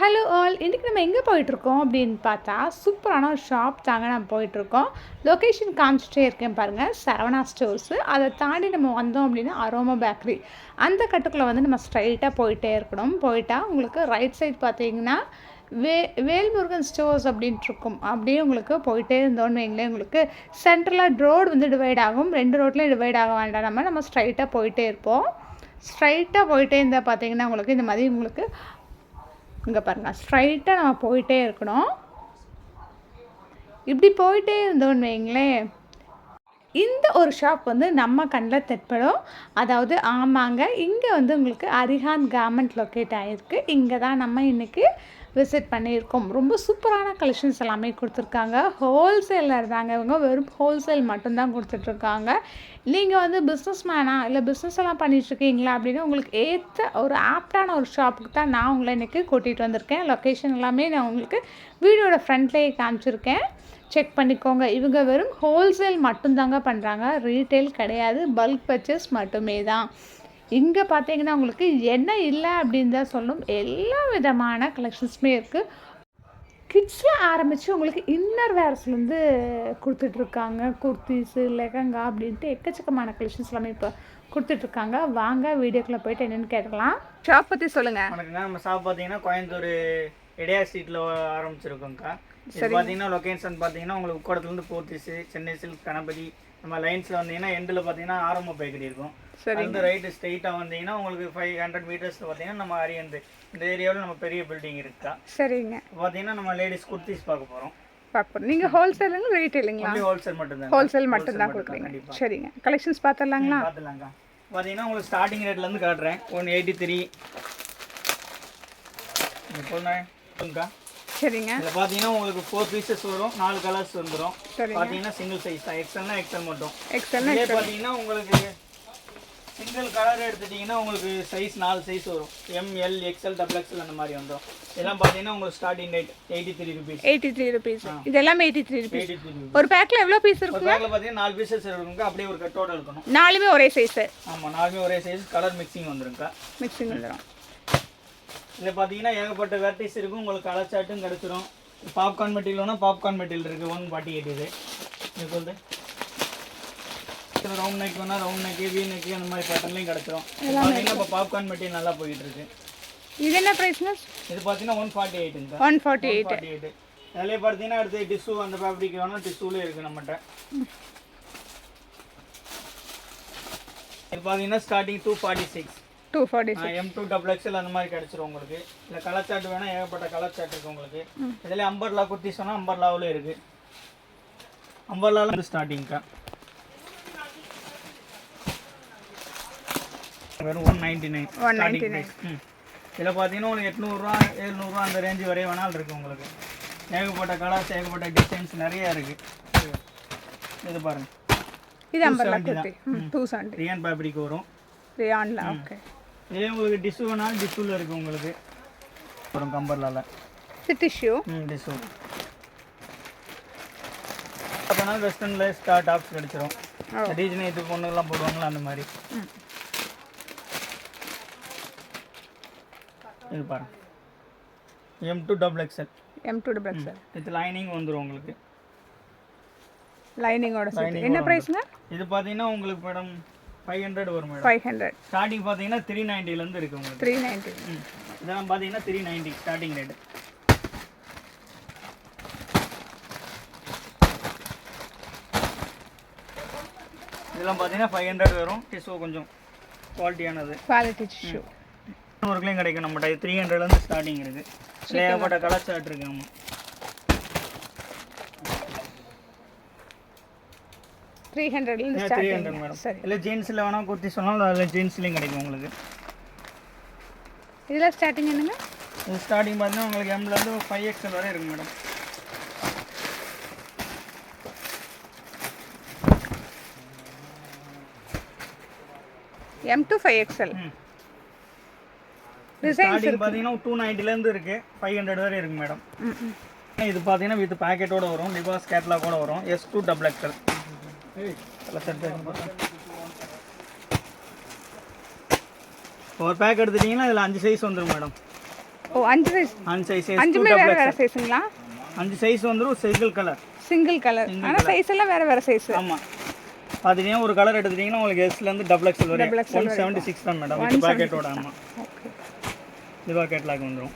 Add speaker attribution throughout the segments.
Speaker 1: Hello all இன்றைக்கி நம்ம எங்கே போயிட்டுருக்கோம் அப்படின்னு பார்த்தா சூப்பரான ஒரு ஷாப் தாங்க நம்ம போயிட்டுருக்கோம். லொக்கேஷன் காமிச்சிட்டே இருக்கேன் பாருங்கள் சரவணா ஸ்டோர்ஸு அதை தாண்டி நம்ம வந்தோம் அப்படின்னா அரோமா பேக்கரி அந்த கட்டுக்குள்ளே வந்து நம்ம ஸ்ட்ரைட்டாக போயிட்டே இருக்கணும். போயிட்டால் உங்களுக்கு ரைட் சைட் பார்த்தீங்கன்னா வே வேல்முருகன் ஸ்டோர்ஸ் அப்படின்ட்டு இருக்கும் அப்படியே உங்களுக்கு போயிட்டே இருந்தோன்னு வைங்களேன். உங்களுக்கு சென்ட்ரலாக ரோடு வந்து டிவைட் ஆகும். ரெண்டு ரோட்லேயும் டிவைட் ஆக வேண்டாம். நம்ம நம்ம ஸ்ட்ரைட்டாக போயிட்டே இருப்போம். ஸ்ட்ரைட்டாக போயிட்டே இருந்தால் பார்த்தீங்கன்னா உங்களுக்கு இந்த மாதிரி உங்களுக்கு இங்கே பாருங்கள் ஸ்ட்ரைட்டாக நம்ம போயிட்டே இருக்கணும். இப்படி போயிட்டே இருந்தோன்னு வைங்களேன் இந்த ஒரு ஷாப் வந்து நம்ம கண்ணில் தெற்படும் அதாவது ஆமாங்க இங்கே வந்து உங்களுக்கு அரிஹான் கார்மெண்ட் லொக்கேட் ஆகிருக்கு இங்கே தான் நம்ம இன்றைக்கி விசிட் பண்ணியிருக்கோம். ரொம்ப சூப்பரான கலெக்ஷன்ஸ் எல்லாமே கொடுத்துருக்காங்க. ஹோல்சேலர் தாங்க இவங்க. வெறும் ஹோல்சேல் மட்டும்தான் கொடுத்துட்ருக்காங்க. நீங்கள் வந்து பிஸ்னஸ் மேனா இல்லை பிஸ்னஸ் எல்லாம் பண்ணிகிட்ருக்கீங்களா அப்படின்னு உங்களுக்கு ஏற்ற ஒரு ஆப்டான ஒரு ஷாப்புக்கு தான் நான் உங்களை இன்றைக்கி கூட்டிகிட்டு வந்திருக்கேன். லொக்கேஷன் எல்லாமே நான் உங்களுக்கு வீடியோட ஃப்ரண்ட்லேயே காமிச்சிருக்கேன். செக் பண்ணிக்கோங்க. இவங்க வெறும் ஹோல்சேல் மட்டும்தாங்க பண்ணுறாங்க ரீட்டெயில் கிடையாது. பல்க் பர்ச்சேஸ் மட்டுமே தான் இங்கே பார்த்தீங்கன்னா உங்களுக்கு என்ன இல்லை அப்படின்னு தான் சொல்லும். எல்லா விதமான கலெக்ஷன்ஸுமே இருக்குது கிட்ஸில் ஆரம்பித்து உங்களுக்கு இன்னர் வேர்ஸ்லேருந்து கொடுத்துட்ருக்காங்க குர்த்திஸு லெஹங்கா அப்படின்ட்டு எக்கச்சக்கமான கலெக்ஷன்ஸ் எல்லாமே இப்போ கொடுத்துட்ருக்காங்க வாங்க வீடியோக்குள்ளே போயிட்டு என்னென்னு கேட்கலாம் ஷாப் பற்றி சொல்லுங்கள்
Speaker 2: வணக்கங்க நம்ம ஷாப் பார்த்தீங்கன்னா கோயம்புத்தூர் இடையா ஸ்ட்ரீட்டில் ஆரம்பிச்சிருக்கோங்க்கா இது பார்த்தீங்கன்னா லொகேஷன் பார்த்தீங்கன்னா உங்களுக்கு உக்கடத்துலேருந்து போர்த்திஸு சென்னை சில்க் கணபதி நம்ம லைன்ஸில் வந்தீங்கன்னா எண்டில் பார்த்தீங்கன்னா ஆரம்ப பேக்கரி இருக்கும்.
Speaker 1: சரி
Speaker 2: அந்த ரைட்டு ஸ்ட்ரெயிட்டாக வந்தீங்கன்னா உங்களுக்கு ஃபைவ் ஹண்ட்ரட் மீட்டர்ஸில் பார்த்தீங்கன்னா நம்ம அரியந்து இந்த ஏரியாவில் நம்ம பெரிய பில்டிங் இருக்கா?
Speaker 1: சரிங்க.
Speaker 2: பார்த்தீங்கன்னா நம்ம லேடிஸ் குர்த்திஸ் பார்க்க போகிறோம்
Speaker 1: பார்ப்போம். நீங்கள் ஹோல்சேலுங்க ரீட்டைலுங்களா
Speaker 2: ஒன்லி ஹோல்சேல் மட்டும்தான்
Speaker 1: ஹோல்சேல் மட்டும்தான் கொடுக்குறீங்க. சரிங்க. கலெக்ஷன்ஸ் பார்த்துடலாங்களா
Speaker 2: பார்த்துலாங்க்கா பார்த்தீங்கன்னா உங்களுக்கு ஸ்டார்டிங் ரேட்லேருந்து காட்டுறேன். ஒன் எயிட்டி த்ரீ சொல்லுங்கக்கா
Speaker 1: சரிங்க.
Speaker 2: இதில் பார்த்தீங்கன்னா உங்களுக்கு ஃபோர் பீசஸ் வரும் நாலு கலர்ஸ் வந்துடும்
Speaker 1: சரிங்க.
Speaker 2: பார்த்தீங்கன்னா சிங்கிள் சைஸ் தான். எக்ஸல்னா எக்ஸல் மட்டும்.
Speaker 1: எக்ஸல்னா
Speaker 2: இதே பார்த்தீங்கன்னா உங்களுக்கு சிங்கிள் கலர் எடுத்துட்டிங்கன்னா உங்களுக்கு சைஸ் நாலு சைஸ் வரும். எம்எல் எக்ஸ்எல் டபுள் எக்ஸ்எல் அந்த மாதிரி வந்துடும் இதெல்லாம் பார்த்தீங்கன்னா உங்களுக்கு starting rate eighty three rupees
Speaker 1: eighty three rupees இது எல்லாமே எயிட்டி த்ரீ ருபீஸ் ஒரு பேக்கில் எவ்வளோ பீஸ் இருக்கும்
Speaker 2: பேக்கில் பார்த்தீங்கன்னா நாலு பீசஸ் இருக்குங்க அப்படியே ஒரு கட்டோட இருக்கணும்.
Speaker 1: நாலுமே ஒரே சைஸு
Speaker 2: ஆமாம் நாலுமே ஒரே சைஸ் கலர் மிக்சிங் வந்துருங்கக்கா
Speaker 1: மிக்சிங் வந்துடும்
Speaker 2: இதில் பார்த்தீங்கன்னா ஏகப்பட்ட வெரைட்டிஸ் இருக்கும். உங்களுக்கு கலர் சார்ட்டும் கிடச்சிரும். பாப்கார்ன் மெட்டீரியல்னா பாப்கார்ன் மெட்டீரியல் இருக்குது ஒன் ஃபார்ட்டி எயிட் இது. இது வந்து ரவுண்ட் நெக் வேணா ரவுண்ட் நெக் வி நெக் அந்த மாதிரி பேட்டர்ன்லையும் கிடச்சிரும். பார்த்தீங்கன்னா இப்போ பாப்கார்ன் மெட்டீரியல் நல்லா போயிட்டு இருக்கு.
Speaker 1: இது என்ன ப்ரைஸ்ங்க
Speaker 2: இது பார்த்தீங்கன்னா one forty எயிட்டுங்க
Speaker 1: one forty eight
Speaker 2: forty eight அதிலே பார்த்தீங்கன்னா அடுத்து டிஷ்யூ அந்த ஃபேப்ரிக் வேணால் டிஷ்யூலே இருக்குது நம்மகிட்ட. இது பார்த்தீங்கன்னா starting two forty six
Speaker 1: two forty
Speaker 2: M two double XL அந்த மாதிரி கிடைச்சிரும் உங்களுக்கு. இல்லை கலர் சார்ட் வேணால் ஏகப்பட்ட கலர் சார்ட் இருக்கு உங்களுக்கு. இதில் அம்பர்லா குர்த்தி சொன்னால் அம்பர்லாவில் இருக்கு. அம்பர்லாவில் வந்து ஸ்டார்டிங்க்கா வெறும் one ninety nine
Speaker 1: one ninety nine
Speaker 2: இதில் பார்த்தீங்கன்னா உங்களுக்கு எட்நூறுரூவா எழுநூறுவா அந்த ரேஞ்சு வரைய வேணாலும் இருக்குது உங்களுக்கு. ஏகப்பட்ட கலர்ஸ் ஏகப்பட்ட டிசைன்ஸ் நிறைய இருக்குது இது பாருங்க.
Speaker 1: இது umbrella two seventy
Speaker 2: rayon fabric வரும்.
Speaker 1: ரியான்ல ஓகே
Speaker 2: இதே உங்களுக்கு டிஷ்யூ வேணாலும் டிஷ்யூவில் இருக்குது உங்களுக்கு. கம்பர்லாவில்
Speaker 1: இது டிஷ்யூ
Speaker 2: ம் டிஷ்யூ அப்போனா வெஸ்டர்னில் ஸ்டார் டாப்ஸ் கிடச்சிரும் ரீஜன் இது பொண்ணுங்கெல்லாம் போடுவாங்களா அந்த மாதிரி. இது பாருங்க M to double XL
Speaker 1: M to double XL
Speaker 2: with lining வந்துடும் உங்களுக்கு.
Speaker 1: லைனிங்கோட என்ன ப்ரைஸ்ங்க
Speaker 2: இது பார்த்தீங்கன்னா உங்களுக்கு மேடம் ஃபைவ் ஹண்ட்ரட் வரும் மேடம்
Speaker 1: ஃபைவ் ஹண்ட்ரட்
Speaker 2: ஸ்டார்டிங் பார்த்தீங்கன்னா த்ரீ நைன்ட்டிலேருந்து இருக்குது உங்களுக்கு.
Speaker 1: த்ரீ நைன்ட்டி
Speaker 2: இதெல்லாம் பார்த்தீங்கன்னா த்ரீ நைன்ட்டி ஸ்டார்டிங் ரேட்டு இதெல்லாம் பார்த்தீங்கன்னா ஃபைவ் ஹண்ட்ரட் வரும். டிஷ்யூ கொஞ்சம் குவாலிட்டியானது
Speaker 1: குவாலிட்டி டிஷ்யூ
Speaker 2: நூறுக்குலையும் கிடைக்கும் நம்மகிட்ட. த்ரீ ஹண்ட்ரட்லேருந்து ஸ்டார்டிங் இருக்குது ஏகப்பட்ட கலர் சார்ட் இருக்கு ஆமாம்
Speaker 1: த்ரீ ஹண்ட்ரட்லேருந்து
Speaker 2: த்ரீ ஹண்ட்ரட் மேடம்
Speaker 1: சரி.
Speaker 2: இல்லை ஜீன்ஸில் வேணால் குர்த்தி சொன்னாலும் அதில் ஜீன்ஸ்லேயும் கிடைக்கும் உங்களுக்கு.
Speaker 1: இதில் ஸ்டார்டிங் என்னங்க?
Speaker 2: இது ஸ்டார்டிங் பார்த்தீங்கன்னா உங்களுக்கு எம்லேருந்து ஃபைவ் எக்ஸல் வரை இருக்கு madam
Speaker 1: M to five. Designs
Speaker 2: starting பார்த்தீங்கன்னா டூ நைன்ட்டிலேருந்து இருக்குது ஃபைவ் ஹண்ட்ரட் வரை இருக்கு மேடம் இது பார்த்தீங்கன்னா வித் பேக்கெட்டோட வரும் லிபாஸ் கேட்லாகோட வரும். எஸ் டூ டபுள் எக்ஸல் ஒரு பேக் எடுத்துட்டிங்கன்னா இதில் அஞ்சு சைஸ் வந்துடும் மேடம்
Speaker 1: ஓ அஞ்சு சைஸ்
Speaker 2: அஞ்சு சைஸ்
Speaker 1: அஞ்சுமே வேறு வேறு சைஸுங்களா
Speaker 2: அஞ்சு சைஸ் வந்துடும் சிங்கிள் கலர்
Speaker 1: சிங்கிள் கலர் ஆனால் சைஸ் எல்லாம் வேறு வேறு சைஸ்
Speaker 2: ஆமாம் பார்த்தீங்கன்னா ஒரு கலர் எடுத்துட்டீங்கன்னா உங்களுக்கு எஸ்லேருந்து டபுள் எக்ஸல் வரும் ஒன் செவன்ட்டி சிக்ஸ் தான் மேடம் இது பாக்கெட்டோட ஆமாம்
Speaker 1: ஓகே
Speaker 2: லிவா கேட்லாக் வந்துடும்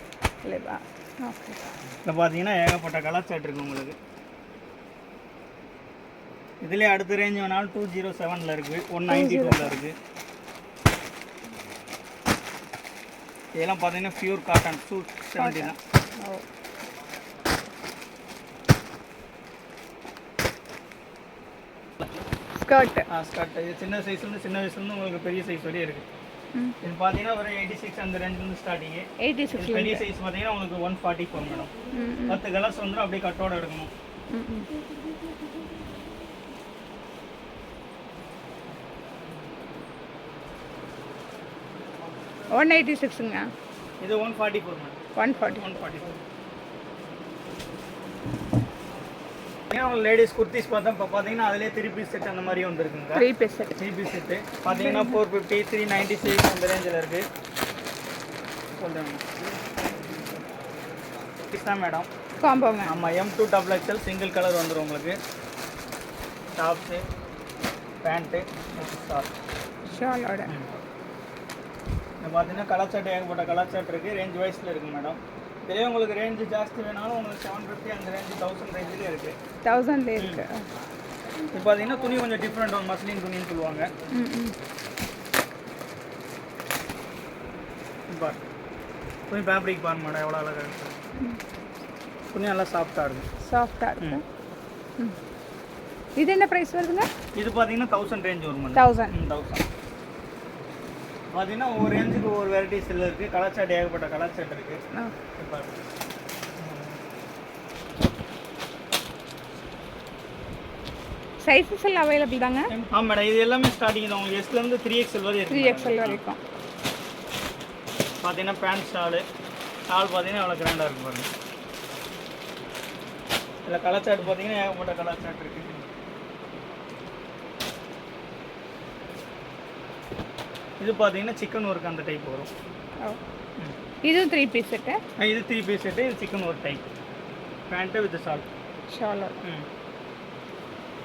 Speaker 1: ஓகே
Speaker 2: இதில் பார்த்தீங்கன்னா ஏகப்பட்ட கலர் செட் இருக்கு உங்களுக்கு. இதுலேயே அடுத்த ரேஞ்ச் வேணாலும் டூ ஜீரோ செவனில் இருக்குது ஒன் நைன்டி டூவில் இருக்குது இதெல்லாம் பார்த்தீங்கன்னா பியூர் காட்டன் டூ செவன்ட்டி தான்
Speaker 1: ஸ்கர்ட்
Speaker 2: ஸ்கர்ட் இது சின்ன சைஸ்லேருந்து சின்ன வயசுலேருந்து உங்களுக்கு பெரிய சைஸ் வரையும் இருக்குது இது பார்த்தீங்கன்னா ஒரு எயிட்டி சிக்ஸ் அந்த ரேஞ்சிலேருந்து ஸ்டார்டிங்கு
Speaker 1: எயிட்டி சிக்ஸ்
Speaker 2: பெரிய சைஸ் பார்த்தீங்கன்னா உங்களுக்கு ஒன் ஃபார்ட்டி ஃபோர் மேடம் பத்து கலர்ஸ் வந்துடும் அப்படியே கட்டோட எடுக்கணும்
Speaker 1: ம் ம் ஒன் எயிட்டி சிக்ஸுங்க.
Speaker 2: இது one forty four madam
Speaker 1: one forty
Speaker 2: one forty four ladies kurtis பார்த்தா இப்போ பார்த்தீங்கன்னா அதிலே த்ரீ பீஸ் செட் அந்த மாதிரி வந்துருக்குங்க.
Speaker 1: Three piece set
Speaker 2: three piece set பார்த்தீங்கன்னா four fifty three ninety six அந்த ரேஞ்சில் இருக்குது சொல்கிறேன் தான் மேடம்
Speaker 1: காம்போங்க
Speaker 2: ஆமாம் M to double XL single colour வந்துடும் உங்களுக்கு. டாப்ஸு பேண்ட்டு ஷார்ட்
Speaker 1: ஷாலோட
Speaker 2: இது பார்த்தீங்கன்னா கலர் ஷர்ட் ஏகப்பட்ட கலர் இருக்குது ரேஞ்ச் வைஸில் இருக்குது மேடம் இதுலேயே உங்களுக்கு ரேஞ்ச் ஜாஸ்தி வேணாலும் உங்களுக்கு செவன் ஃபிஃப்டி அந்த ரேஞ்சு தௌசண்ட் ரேஞ்சிலே இருக்குது
Speaker 1: தௌசண்ட்ல இருக்கு.
Speaker 2: இப்போ பார்த்தீங்கன்னா துணி கொஞ்சம் டிஃப்ரெண்ட் ஒரு மஸ்லின் துணின்னு சொல்லுவாங்க. பார். துணி ஃபேப்ரிக் பாருங்க மேடம் எவ்வளோ அழகாக இருக்குது துணி நல்லா சாஃப்டாக இருக்கும்
Speaker 1: சாஃப்டாக இருக்கு. ம். இது என்ன ப்ரைஸ் வருதுங்க?
Speaker 2: இது பார்த்தீங்கன்னா தௌசண்ட் ரேஞ்ச் வரும் மேடம்
Speaker 1: தௌசண்ட்
Speaker 2: தௌசண்ட் பார்த்தீங்கன்னா ஒவ்வொரு ரேஞ்சுக்கு ஒவ்வொரு வெரைட்டிஸ் இருக்குது கலர் ஷர்ட் ஏகப்பட்ட கலர் ஷர்ட் இருக்குது
Speaker 1: சைஸஸ் எல்லாம் அவைலபிள் தாங்க?
Speaker 2: ஆ மேடம் இது எல்லாமே ஸ்டார்டிங் தான். உங்களுக்கு எஸ்லேருந்து த்ரீ எக்ஸ்எல் வரை
Speaker 1: த்ரீ
Speaker 2: இருக்குது
Speaker 1: எக்ஸ்எல் வரைக்கும்
Speaker 2: பார்த்தீங்கன்னா பேண்ட் ஷாலு ஷால் பார்த்தீங்கன்னா எவ்வளோ கிராண்டாக இருக்கும் பாருங்க. இதில் கலர் சார்ட் பார்த்தீங்கன்னா ஏகப்பட்ட கலர் சார்ட் இருக்குது இது பார்த்தீங்கன்னா சிக்கன் ஒர்க் அந்த டைப் வரும்.
Speaker 1: இதுவும் த்ரீ பீஸ் செட்டு
Speaker 2: இது த்ரீ பீஸ் செட்டு இது chikan work type pant with shawl
Speaker 1: ஷாலோட
Speaker 2: ம்.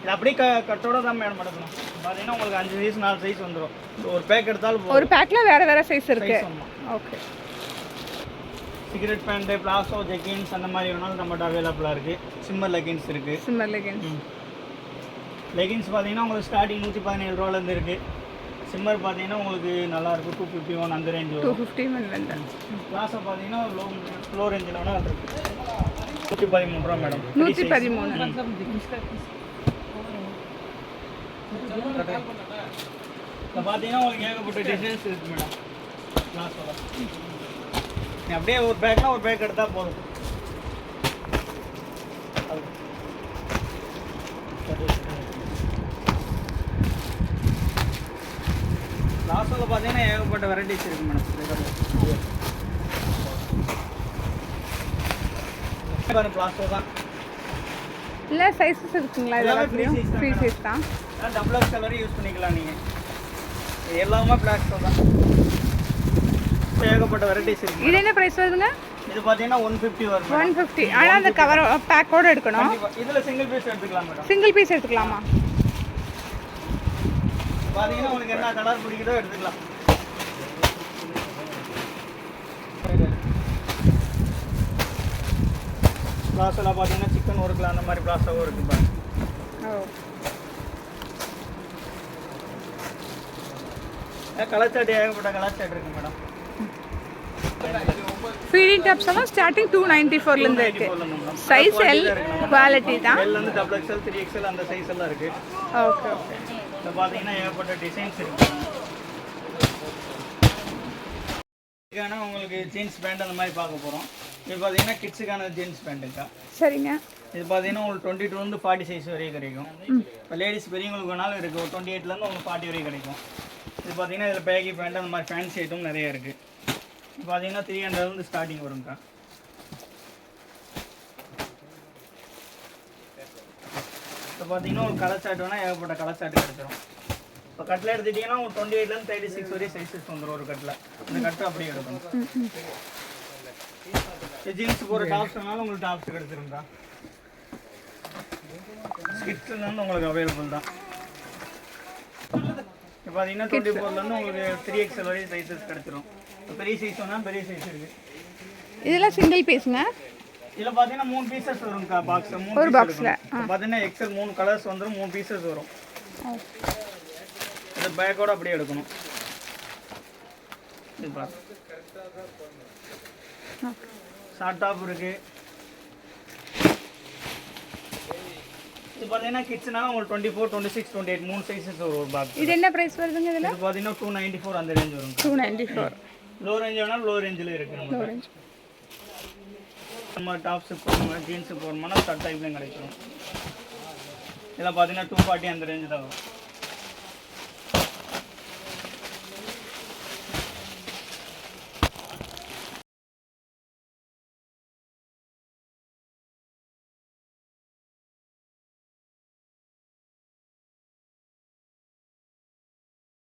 Speaker 2: இது அப்படியே க கட்டோட தான் மேடம் எடுக்கணும் பார்த்தீங்கன்னா உங்களுக்கு அஞ்சு சைஸ் நாலு சைஸ் வந்துடும் ஒரு பேக் எடுத்தாலும்
Speaker 1: ஒரு பேக்கில் வேறு வேறு சைஸ் இருக்கு. Okay
Speaker 2: cigarette pant palazzo jeggings அந்த மாதிரி வேணாலும் நம்மகிட்ட அவைலபிளாக இருக்குது சிம்மர் லெகின்ஸ் இருக்குது
Speaker 1: சிம்மர் லெகின்ஸ்
Speaker 2: லெகின்ஸ் பார்த்தீங்கன்னா உங்களுக்கு ஸ்டார்டிங் நூற்றி பதினேழு ரூபாலேருந்து இருக்குது சிம்மர் பார்த்தீங்கன்னா உங்களுக்கு நல்லா இருக்கும் டூ ஃபிஃப்டி ஒன் அந்த ரேஞ்ச்
Speaker 1: டூ
Speaker 2: வரும்
Speaker 1: ஃபிஃப்டி வந்து
Speaker 2: பிளாசோ பார்த்தீங்கன்னா லோ லோ ரேஞ்சில் வேணால் இருக்குது நூற்றி பதிமூணு ரூபா மேடம்
Speaker 1: நூற்றி பதிமூணு.
Speaker 2: இப்போ பார்த்தீங்கன்னா உங்களுக்கு ஏகப்பட்ட டிசைன்ஸ் இருக்குது மேடம் பிளாஸோட நீ அப்படியே ஒரு பேக்னா ஒரு பேக் எடுத்தால் போதும். பார்த்தீங்கன்னா ஏகப்பட்ட வெரைட்டிஸ் இருக்குது மேடம் பிளாஸோ தான்.
Speaker 1: இல்லை சைஸஸ் இருக்குங்களா
Speaker 2: எல்லாமே
Speaker 1: ஃப்ரீ. சைஸ் தான்
Speaker 2: டபுள் எக்ஸ் கலர் யூஸ் பண்ணிக்கலாம் நீங்கள் எல்லாமே பிளாஸ்டோ தான். ஏகப்பட்ட வெரைட்டிஸ் இருக்கு
Speaker 1: இது என்ன ப்ரைஸ் வருதுங்க?
Speaker 2: இது பார்த்தீங்கன்னா ஒன் ஃபிஃப்டி வரும்
Speaker 1: ஒன் ஃபிஃப்டி ஆனால் அந்த கவர் பேக்கோட எடுக்கணும்.
Speaker 2: இதுல சிங்கிள் பீஸ் எடுத்துக்கலாம் மேடம்
Speaker 1: சிங்கிள் பீஸ் எடுத்துக்கலாமா?
Speaker 2: பார்த்தீங்கன்னா உங்களுக்கு என்ன கலர் பிடிக்குதோ எடுத்துக்கலாம். பிளாஸோவில் பார்த்தீங்கன்னா சிக்கன் ஒர்க்கில் அந்த மாதிரி பிளாஸாவும் இருக்கு பாருங்க கலர் சாட் ஏகப்பட்ட கலர் சாட் இருக்கு மேடம்
Speaker 1: ஃபீடிங் டாப்ஸ் எல்லாம் ஸ்டார்டிங் டூ நைன்ட்டி ஃபோர்லேருந்து இருக்கு. சைஸ் எல் குவாலிட்டி தான்
Speaker 2: எல் வந்து டபுள் எக்ஸ்எல் த்ரீ எக்ஸ்எல் அந்த சைஸ் எல்லாம் இருக்கு.
Speaker 1: ஓகே ஓகே
Speaker 2: இப்போ பார்த்தீங்கன்னா ஏகப்பட்ட டிசைன்ஸ் இருக்கு. இதுக்கான உங்களுக்கு ஜீன்ஸ் பேண்ட் அந்த மாதிரி பார்க்க போகிறோம் இது பார்த்தீங்கன்னா கிட்ஸுக்கான ஜீன்ஸ் பேண்ட்டுக்கா
Speaker 1: சரிங்க.
Speaker 2: இது பார்த்தீங்கன்னா உங்களுக்கு டுவெண்ட்டி டூலேருந்து ஃபார்ட்டி சைஸ் வரையும் கிடைக்கும். இப்போ லேடிஸ் பெரியவங்களுக்கு வேணாலும் இருக்குது ஒரு டுவெண்ட்டி எயிட்லேருந்து உங்களுக்கு ஃபார்ட்டி வரையும் கிடைக்கும். இது பார்த்தீங்கன்னா இதில் பேகி பேண்ட் அந்த மாதிரி ஃபேன்சி ஐட்டம் நிறைய இருக்குது இது பார்த்தீங்கன்னா த்ரீ ஹண்ட்ரட்லேருந்து ஸ்டார்டிங் வரும்க்கா. பார்த்தீங்கன்னா ஒரு கலர் வேணால் ஏகப்பட்ட கலர் சார்ட் கிடைச்சிரும். இப்போ கட்டில் எடுத்துட்டிங்கன்னா ஒரு டுவெண்ட்டி எயிட்லேருந்து தேர்ட்டி சிக்ஸ் வரையும் சைஸஸ் வந்துடும் ஒரு கட்டில் இந்த கட்டு அப்படியே எடுக்கணும். ஜீன்ஸ் போகிற டாப்ஸ்னாலும் உங்களுக்கு டாப்ஸ் கிடைச்சிருங்கக்கா ஸ்கிட்ஸ்லேருந்து உங்களுக்கு அவைலபிள் தான். இப்போ பார்த்தீங்கன்னா டுவெண்ட்டி ஃபோர்லேருந்து உங்களுக்கு த்ரீ எக்ஸ்எல் வரையும் சைஸஸ் கிடைச்சிரும். பெரிய சைஸ் வேணால் பெரிய சைஸ் இருக்குது
Speaker 1: இதெல்லாம் சிங்கிள் பீஸுங்க
Speaker 2: இதில் பார்த்தீங்கன்னா மூணு பீசஸ் வரும்க்கா பாக்ஸ் மூணு
Speaker 1: ஒரு பாக்ஸில்
Speaker 2: பார்த்தீங்கன்னா எக்ஸல் மூணு கலர்ஸ் வந்துடும் மூணு பீசஸ் வரும். இது பேக்கோட அப்படியே எடுக்கணும். ஷார்ட் டாப் இருக்கு. இது பார்த்தீங்கன்னா கிட்ஸ்னால உங்களுக்கு twenty four twenty six twenty eight மூணு சைஸஸ் வரும் ஒரு பாக்ஸ்
Speaker 1: இது என்ன ப்ரைஸ் வருதுங்க இதில்?
Speaker 2: இது பார்த்தீங்கன்னா டூ நைன்ட்டி ஃபோர் அந்த ரேஞ்ச் வரும்
Speaker 1: two ninety four
Speaker 2: low range வேணாலும் லோ ரேஞ்சில் இருக்கு நமக்கு நம்ம டாப்ஸு போடணும் ஜீன்ஸு போடணும்னா ஷர்ட் டைப்லையும் கிடைக்கும் இதில் பார்த்தீங்கன்னா டூ ஃபார்ட்டி அந்த ரேஞ்சு தான் வரும்.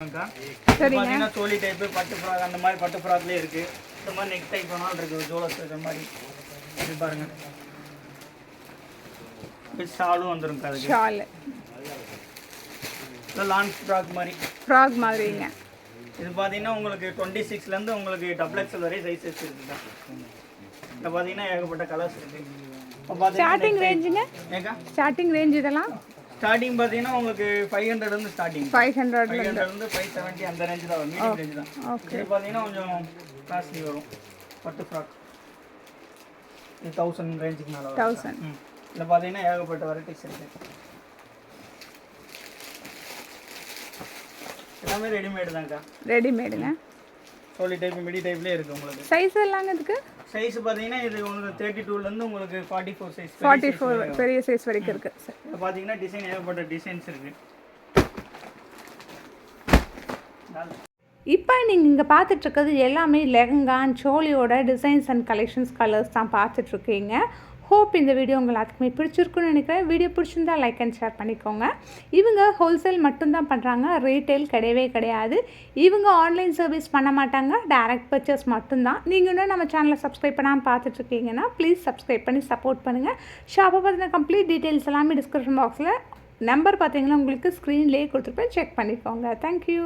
Speaker 2: பார்த்தீங்கன்னா சோலி டைப்பு பட்டு ஃப்ராக் அந்த மாதிரி பட்டு ஃப்ராக்லேயே இருக்குது இந்த மாதிரி நெக் டைப் வேணாலும் இருக்குது ஜோலஸ் இந்த மாதிரி. இது பாருங்க. ஷாலும் வந்துரும் அதுக்கு.
Speaker 1: ஷாலு.
Speaker 2: லாங் ஃப்ராக் மாதிரி.
Speaker 1: ஃப்ராக் மாதிரிங்க.
Speaker 2: இது பார்த்தீங்கன்னா உங்களுக்கு டுவெண்ட்டி சிக்ஸ்லேருந்து உங்களுக்கு டபுள் எக்ஸல் வரை சைஸஸ் இருக்குக்கா இதில் பார்த்தீங்கன்னா ஏகப்பட்ட கலர்ஸ் இருக்குது இப்போ
Speaker 1: ஸ்டார்டிங் ரேஞ்சுங்க
Speaker 2: ஏக்கா
Speaker 1: ஸ்டார்டிங் ரேஞ்ச் இதெல்லாம்?
Speaker 2: ஸ்டார்டிங் பார்த்தீங்கன்னா உங்களுக்கு ஃபைவ் ஹண்ட்ரட்லேருந்து ஸ்டார்டிங்
Speaker 1: ஃபைவ் ஹண்ட்ரட்ல
Speaker 2: ஃபைவ் ஹண்ட்ரட்லேருந்து ஃபைவ் செவன்ட்டி அந்த ரேஞ்சு தான் வரும். மீடியம் ரேஞ்சு தான்.
Speaker 1: ஓகே
Speaker 2: இது பார்த்தீங்கன்னா கொஞ்சம் காஸ்ட்லி வரும். பட்டு ஃப்ராக் இது தௌசண்ட் ரேஞ்சுக்கு மேலே
Speaker 1: தௌசண்ட்
Speaker 2: இதில் பார்த்தீங்கன்னா ஏகப்பட்ட வெரைட்டிஸ் இருக்குது எல்லாமே ரெடிமேடு தான்க்கா.
Speaker 1: ரெடிமேடுங்க
Speaker 2: சோலி டைப் மிடி டைப்லேயே இருக்குது உங்களுக்கு.
Speaker 1: சைஸ் எல்லாங்க இதுக்கு
Speaker 2: சைஸ் பார்த்தீங்கன்னா இது உங்களுக்கு தேர்ட்டி டூலேருந்து உங்களுக்கு forty four size
Speaker 1: forty four பெரிய சைஸ் வரைக்கும் இருக்குது
Speaker 2: இப்போ பார்த்தீங்கன்னா டிசைன் ஏகப்பட்ட டிசைன்ஸ் இருக்குது
Speaker 1: இப்போ நீங்கள் இங்கே பார்த்துட்ருக்கிறது எல்லாமே லெஹங்கா அண்ட் சோலியோட டிசைன்ஸ் அண்ட் கலெக்ஷன்ஸ் கலர்ஸ் தான் பார்த்துட்ருக்கீங்க. ஹோப் இந்த வீடியோ உங்கள் எல்லாத்துக்குமே பிடிச்சிருக்குன்னு நினைக்கிறேன். வீடியோ பிடிச்சிருந்தா லைக் அண்ட் ஷேர் பண்ணிக்கோங்க. இவங்க ஹோல்சேல் மட்டும்தான் பண்ணுறாங்க ரீட்டைல் கிடையவே கிடையாது. இவங்க ஆன்லைன் சர்வீஸ் பண்ண மாட்டாங்க. டைரக்ட் பர்ச்சேஸ் மட்டும்தான். நீங்கள் இன்னும் நம்ம சேனலை சப்ஸ்கிரைப் பண்ணாமல் பார்த்துட்ருக்கீங்கன்னா ப்ளீஸ் சப்ஸ்கிரைப் பண்ணி சப்போர்ட் பண்ணுங்கள் ஷாப்பை பற்றின கம்ப்ளீட் டீட்டெயில்ஸ் எல்லாமே டிஸ்கிரிப்ஷன் பாக்ஸில் நம்பர் பார்த்தீங்கன்னா உங்களுக்கு ஸ்க்ரீன்லேயே கொடுத்துருப்பேன். செக் பண்ணிக்கோங்க. தேங்க்யூ